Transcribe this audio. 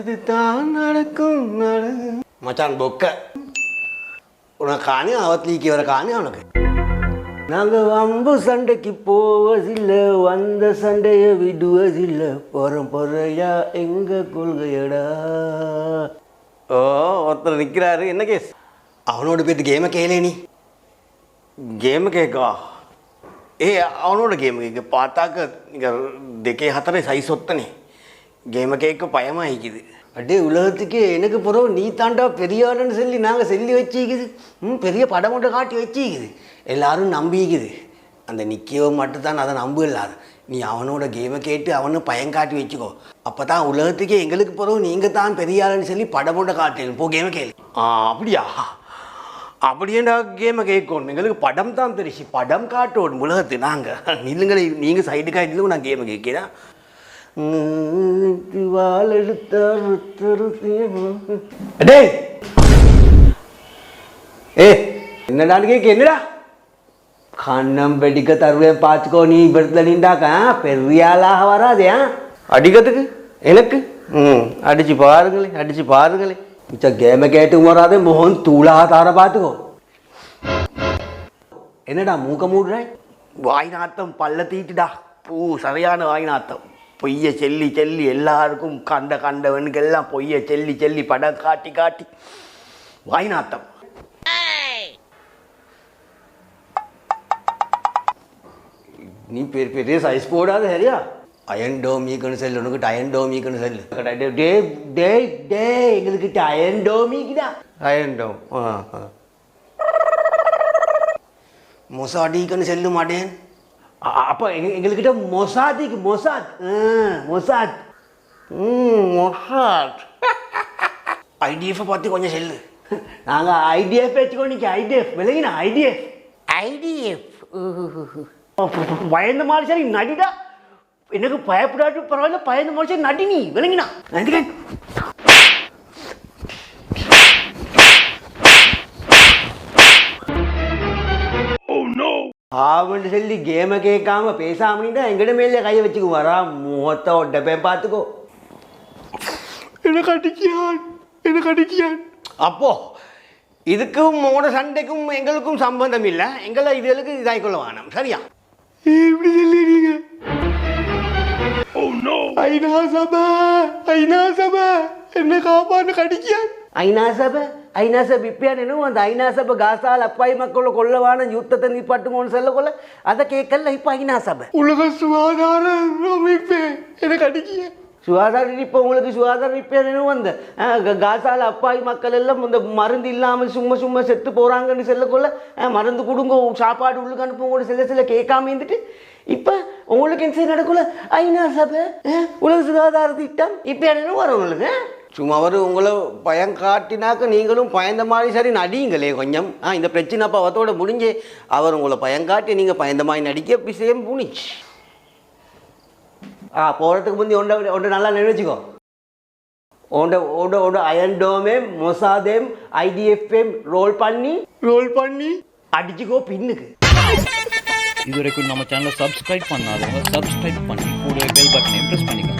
இதுதான் நடக்கும் நடக்கும் மச்சான் பொக்க உனக்கு காணி அவத்லீக்கு வர காணி அவனுக்கு நாங்க வம்பு சண்டைக்கு போவதில்லை வந்த சண்டைய விடுவதில்லை போறோம் பொறையா எங்க கொள்கையடா ஓ ஒருத்தர் நிற்கிறாரு என்ன கேஸ் அவனோட பேத்து கேமை கேளே நீ ගේම එකකා ඒ අවනෝට ගේම එක පාතාක දෙකේ හතරේ සයිසොත්තනේ கேமை கேட்க பயமாகிக்குது அப்படியே உலகத்துக்கே எனக்கு பிறகு நீ தாண்டா பெரியாருன்னு சொல்லி நாங்கள் சொல்லி வச்சிக்குது. ம் பெரிய படம் ஒன்று காட்டி வச்சிக்குது. எல்லாரும் நம்பிக்குது. அந்த நிற்கவோ மட்டும்தான் அதை நம்ப இல்லாது நீ அவனோட கேமை கேட்டு அவனை பயம் காட்டி வச்சுக்கோ. அப்போ தான் உலகத்துக்கே எங்களுக்கு பிறகு நீங்கள் தான் பெரியாருன்னு சொல்லி படம் ஒன்று காட்டேன். போ கேமை கேளு. ஆ அப்படியா? அப்படியேண்டா கேமை கேட்கணும்? எங்களுக்கு படம் தான் தெரிச்சு படம் காட்டணும் உலகத்து. நாங்கள் நில்லுங்களே நீங்கள் சைடு காட்டிலும் நான் கேமை கேட்கிறேன். டேய் ஏ என்னடான்னு கேட்க என்னடா? கண்ணம் வெடிக்க தருவேன் பார்த்துக்கோ நீ இப்படத்துல நின்றாக்க பெரியாளாக வராதே ஆ? அடிக்கிறதுக்கு? எனக்கு? ம் அடிச்சு பாருங்களே அடிச்சு பாருங்களே. மிச்ச கேமை கேட்டு வராதே மோகன் தூளாக தார பார்த்துக்கோ என்னடா மூக்க மூடுறாய் வாய் நாத்தம் பல்ல தீட்டுடா. பூ சரியான வாய் நாத்தம். பொய்ய செல்லி செல்லி எல்லாருக்கும் கண்ட கண்டவனுக்கு எல்லாம் பொய்ய செல்லி செல்லி படம் காட்டி காட்டி வாய் நாத்தம் நீ பெரிய பெரிய சைஸ் போடாத சரியா? அயன் டோமிக்குன்னு செல்லு உனக்கு அயன் டோமிக்குன்னு செல்லு. டே டே டே எங்களுக்கு அயன் டோமிக்குதா அயன் டோம் ஆ மொசாடிக்குன்னு செல்லு மாட்டேன். அப்போ எங்க எங்கள்கிட்ட மொசாதிக்கு மொசாத். மொசாத். மொசாத். ஐடிஎஃப் பார்த்து கொஞ்சம் செல்லு. நாங்கள் ஐடிஎஃப் வச்சுக்கோ நீங்க ஐடிஎஃப் விலகினா ஐடிஎஃப் ஐடிஎஃப் பயந்த மாதிரி சரி நடிடா. எனக்கு பயப்படாட்டு பரவாயில்ல பயந்த மாதிரி சரி நடி நீ விளங்கினா. நடிக்கிறேன் ஆவன்னு சொல்லி கேமை கேட்காம பேசாமனிட்டா எங்கிட்ட மேலே கையை வச்சுக்கு வரா? முகத்தை ஒட்டப்பேன் பார்த்துக்கோ. எனக்கு அடிக்கியான் எனக்கு அடிக்கியான் அப்போ இதுக்கும் உங்களோட சண்டைக்கும் எங்களுக்கும் சம்பந்தம் இல்லை. எங்களை இதுகளுக்கு இதாகிக்கொள்ள வேணாம். சரியா? இப்படி சொல்லிடுறீங்க. ஐநா சபை ஐநா சபை. என்ன காப்பான்னு ஐநா சபை ஐநா சபை இப்பயானேனும் அந்த ஐநா சபை காசால் அப்பாய் மக்களை கொள்ளவான யுத்தத்தை நிப்பாட்டுங்கன்னு சொல்லக்கொள்ள அதை கேட்கல இப்போ ஐநா சபை உலக சுகாதார அமைப்பு எனக்கு அடிக்கிய சுகாதார இப்போ உங்களுக்கு சுகாதார அஹ், க- காசால அப்பாய் மக்கள் எல்லாம் இந்த மருந்து இல்லாமல் சும்மா சும்மா செத்து போகிறாங்கன்னு சொல்லக்கொள்ள அஹ், மருந்து கொடுங்க சாப்பாடு உள்ளுக்கு அனுப்புங்க சில சில கேட்காம இருந்துட்டு இப்போ உங்களுக்கு என்ன நடக்கல ஐநா சபை அஹ், உலக சுகாதார திட்டம் இப்போ என்ன வரும் உங்களுக்கு சும்மா அவர் உங்களை பயம் காட்டினாக்க நீங்களும் பயந்த மாதிரி சரி நடிங்களே கொஞ்சம். ஆ இந்த பிரச்சனை அப்போ அவத்தோட முடிஞ்சு. அவர் உங்களை பயம் காட்டி நீங்கள் பயந்த மாதிரி நடிக்க விஷயம் புனிச்சு. ஆ போகிறதுக்கு முந்தி ஒன்றை ஒன்றை நல்லா நினைச்சுக்கோ. உண்ட உண்ட உண்ட அயன்டோமேம் மொசாதேம் ஐடிஎஃப்எம் ரோல் பண்ணி ரோல் பண்ணி. அடிச்சுக்கோ பின்னுக்கு. இது வரைக்கும் நம்ம சேனலை சப்ஸ்கிரைப் பண்ணாதவங்க சப்ஸ்கிரைப் பண்ணி கூடவே பெல் பட்டனையும் ப்ரெஸ் பண்ணிக்கோங்க.